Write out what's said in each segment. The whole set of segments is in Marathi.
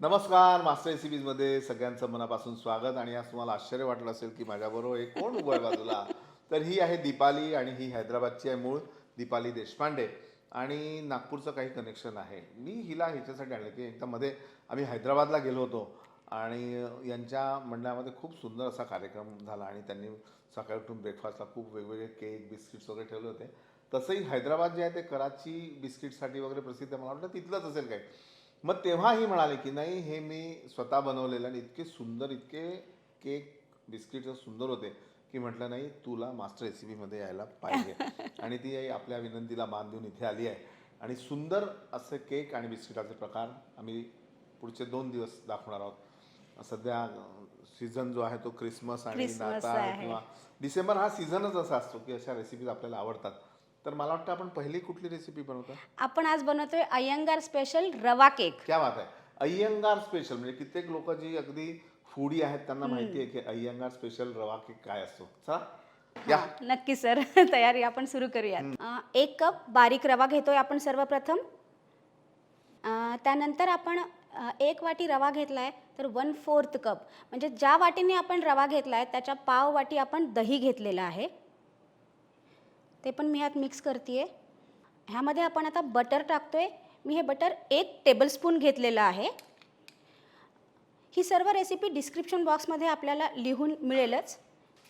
नमस्कार मास्टर रेसिपीजमध्ये सगळ्यांचं मनापासून स्वागत आणि आज तुम्हाला आश्चर्य वाटलं असेल की माझ्याबरोबर एक कोण उभं आहे बाजूला? तर ही आहे दीपाली आणि ही हैदराबादची आहे मूळ दीपाली देशपांडे. आणि नागपूरचं काही कनेक्शन आहे. मी हिला ह्याच्यासाठी आणलं की एकदा मध्ये आम्ही हैदराबादला गेलो होतो आणि यांच्या मंडळामध्ये खूप सुंदर असा कार्यक्रम झाला आणि त्यांनी सकाळी उठून ब्रेकफास्टला खूप वेगवेगळे केक बिस्किट्स वगैरे ठेवले होते. तसंही हैदराबाद जे आहे ते कराची बिस्किटसाठी वगैरे प्रसिद्ध मला वाटतं तिथलंच असेल काय मग तेव्हा ही म्हणाले की नाही हे मी स्वतः बनवलेलं आणि इतके सुंदर इतके केक बिस्किट सुंदर होते की म्हटलं नाही तुला मास्टर रेसिपीमध्ये यायला पाहिजे. आणि ती आपल्या विनंतीला मान देऊन इथे आली आहे. आणि सुंदर असे केक आणि बिस्किटाचे प्रकार आम्ही पुढचे दोन दिवस दाखवणार आहोत. सध्या सीझन जो आहे तो क्रिसमस आणि नाताळ. किंवा डिसेंबर हा सीझनच असा असतो की अशा रेसिपीज आपल्याला आवडतात. तर मला वाटतं आपण पहिली कुठली रेसिपी बनवतो आपण आज बनवतोय अय्यंगार स्पेशल रवा केक क्या बात आहे. अय्यंगार स्पेशल म्हणजे कित्येक लोक जी अगदी फूडी आहेत त्यांना माहिती आहे की अय्यंगार स्पेशल रवा केक काय असतो. चला या. नक्की सर तयारी आपण सुरू करूयात. अं, एक कप बारीक रवा घेतोय आपण सर्वप्रथम. अं, त्यानंतर आपण अं, एक वाटी रवा घेतलाय तर वन फोर्थ कप म्हणजे ज्या वाटीने आपण रवा घेतलाय त्याच्या पाव वाटी आपण दही घेतलेलं आहे. ते पण मी ह्यात मिक्स करते ह्यामध्ये आपण आता बटर टाकतो आहे मी हे बटर एक टेबलस्पून घेतलेलं आहे. ही सर्व रेसिपी डिस्क्रिप्शन बॉक्समध्ये आपल्याला लिहून मिळेलच.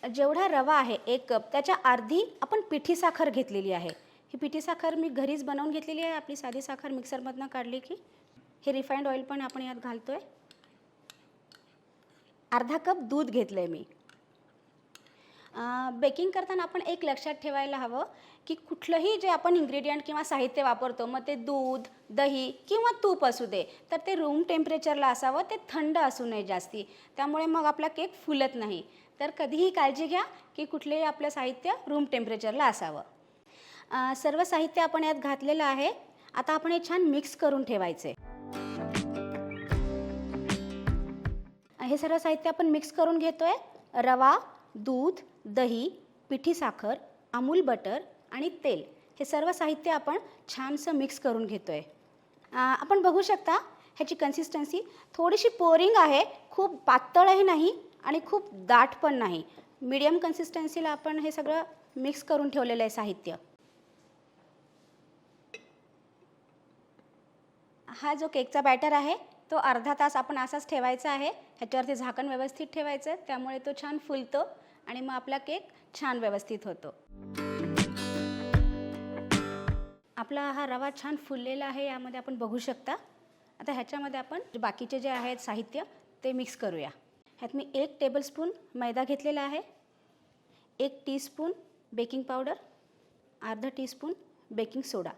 जेवढा रवा आहे एक कप त्याच्या अर्धी आपण पिठी साखर घेतलेली आहे. ही पिठी साखर मी घरीच बनवून घेतलेली आहे. आपली साधी साखर मिक्सरमधनं काढली की हे रिफाईंड ऑइल पण आपण यात घालतो आहे अर्धा कप दूध घेतलं आहे मी. बेकिंग करताना आपण एक लक्षात ठेवायला हवं की कुठलंही जे आपण इंग्रेडियंट किंवा साहित्य वापरतो मग ते दूध दही किंवा तूप असू दे तर ते रूम टेम्परेचरला असावं ते थंड असू नये जास्ती. त्यामुळे मग आपला केक फुलत नाही. तर कधीही काळजी घ्या की कुठलेही आपलं साहित्य रूम टेम्परेचरला असावं. सर्व साहित्य आपण यात घातलेलं आहे. आता आपण हे छान मिक्स करून ठेवायचे. हे सर्व साहित्य आपण मिक्स करून घेतोय. रवा दूध दही पिठी साखर अमूल बटर आणि तेल हे सर्व साहित्य आपण छानसं मिक्स करून घेतो आहे आपण बघू शकता ह्याची कन्सिस्टन्सी थोडीशी पोरिंग आहे खूप पातळही नाही आणि खूप दाट पण नाही. मीडियम कन्सिस्टन्सीला आपण हे सगळं मिक्स करून ठेवलेलं आहे साहित्य. हा जो केकचा बॅटर आहे तो अर्धा तास आपण असाच ठेवायचा आहे. ह्याच्यावरती झाकण व्यवस्थित ठेवायचं. त्यामुळे तो छान फुलतो आणि मग आपला केक छान व्यवस्थित होतो. आपला हा रवा छान फुललेला आहे यामध्ये आपण बघू शकता. आता ह्याच्यामध्ये आपण बाकीचे जे आहेत साहित्य ते मिक्स करूया. ह्यात मी एक टेबलस्पून मैदा घेतलेला आहे. एक टीस्पून बेकिंग पावडर अर्धा टीस्पून बेकिंग सोडा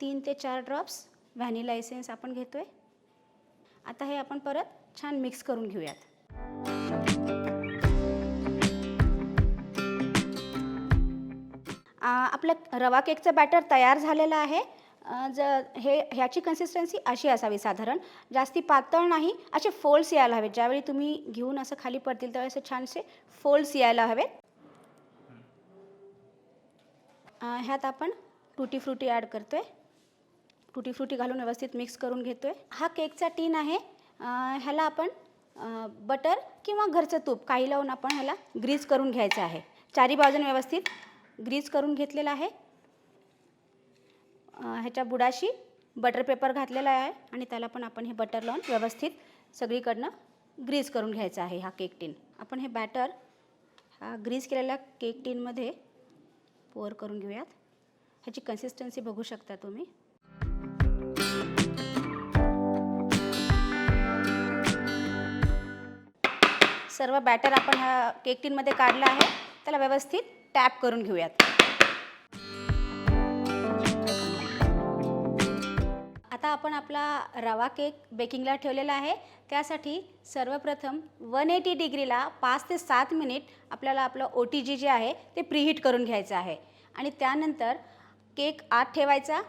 तीन ते चार ड्रॉप्स व्हॅनिला एसेन्स आपण घेतो आहे आता हे आपण परत छान मिक्स करून घेऊयात. आपला आपलं रवा केकचं बॅटर तयार झालेलं आहे. ज हे ह्याची कन्सिस्टन्सी अशी असावी साधारण. जास्ती पातळ नाही असे फोल्ड्स यायला हवेत. ज्यावेळी तुम्ही घेऊन असं खाली पडतील त्यावेळेस छानसे फोल्ड्स यायला हवेत. ह्यात आपण टुटी फ्रुटी ॲड करतो आहे टुटी फ्रुटी घालून व्यवस्थित मिक्स करून घेतो आहे हा केकचा टीन आहे. ह्याला आपण बटर किंवा घरचं तूप काही लावून आपण ह्याला ग्रीज करून घ्यायचं आहे. चारी बाजून व्यवस्थित ग्रीज करून घेतलेला आहे. ह्याच्या बुडाशी बटर पेपर घातलेला आहे आणि त्याला पण आपण हे बटर लावून व्यवस्थित सगळीकडनं ग्रीज करून घ्यायचं आहे हा केक टीन. आपण हे बॅटर हा ग्रीज केलेल्या केक टीनमध्ये पोअर करून घेऊयात. ह्याची कन्सिस्टन्सी बघू शकता तुम्ही. सर्व बॅटर आपण हा केक टीनमध्ये काढला आहे. त्याला व्यवस्थित टॅप करून घेऊयात. आता आपण आपला रवा केक बेकिंगला ठेवलेला आहे. त्यासाठी सर्वप्रथम वन एटी डिग्रीला पाच ते सात मिनिट आपल्याला आपलं ओ टी जी जे आहे ते प्रीहीट करून घ्यायचं आहे. आणि त्यानंतर केक आत ठेवायचा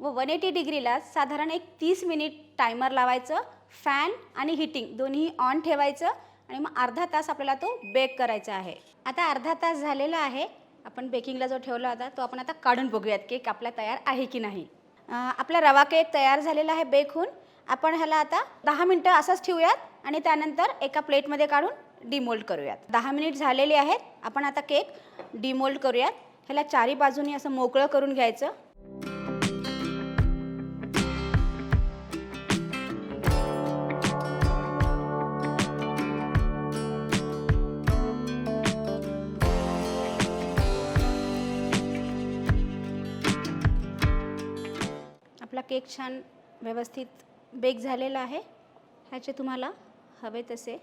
व वन एटी डिग्रीला साधारण एक तीस मिनिट टायमर लावायचं. फॅन आणि हिटिंग दोन्ही ऑन ठेवायचं. आणि मग अर्धा तास आपल्याला तो बेक करायचा आहे. आता अर्धा तास झालेला आहे. आपण बेकिंगला जो ठेवला होता तो आपण आता काढून बघूयात केक आपला तयार आहे की नाही. आपला रवा केक तयार झालेला आहे बेक होऊन. आपण ह्याला आता दहा मिनटं असंच ठेवूयात आणि त्यानंतर एका प्लेटमध्ये काढून डिमोल्ड करूयात. दहा मिनिट झालेले आहेत. आपण आता केक डिमोल्ड करूयात. ह्याला चारी बाजूनी असं मोकळं करून घ्यायचं. केक छान व्यवस्थित बेक झालेला आहे. ह्याचे तुम्हाला हवे तसे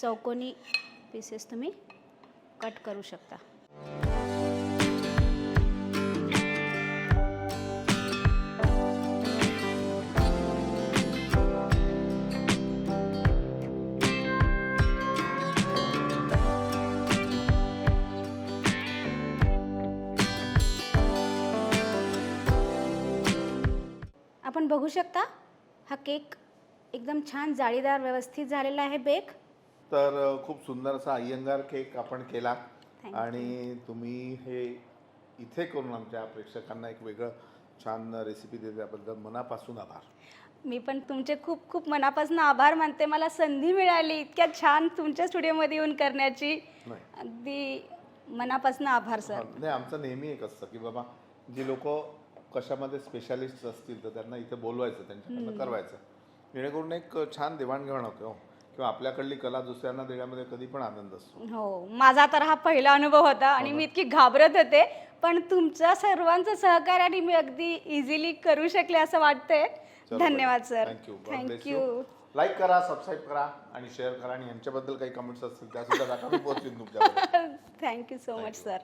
चौकोनी पीसेस तुम्ही कट करू शकता. आपण बघू शकता. हा केक एकदम छान जाळीदार व्यवस्थित झालेला आहे बेक. तर खूप सुंदर असा अय्यंगार केक आपण केला. आणि तुम्ही हे इथे करून आमच्या प्रेक्षकांना एक वेगळं छान रेसिपी दिल्याबद्दल मनापासून आभार. मी पण तुमचे खूप खूप मनापासून आभार मानते. मला संधी मिळाली इतक्या छान तुमच्या स्टुडिओमध्ये येऊन करण्याची. अगदी मनापासून आभार सर. नाही आमचं नेहमी एक असतं की बाबा जी लोक कशामध्ये स्पेशालिस्ट असतील तर त्यांना इथे बोलवायचं त्यांच्याकडनं करवायचं. जेणेकरून एक छान देवाणघेवाण होते हो. किंवा आपल्याकडली कला दुसऱ्यांना देण्यामध्ये कधी पण आनंद असतो. हो माझा तर हा पहिला अनुभव होता आणि मी इतकी घाबरत होते. पण तुमच्या सर्वांचं सहकार्याने मी अगदी इझिली करू शकले असं वाटतंय. धन्यवाद sir. Thank you thank you like करा सबस्क्राईब करा आणि शेअर करा आणि यांच्याबद्दल काही कमेंट्स असतील त्या सुद्धा तुमच्याकडे थँक्यू सो मच सर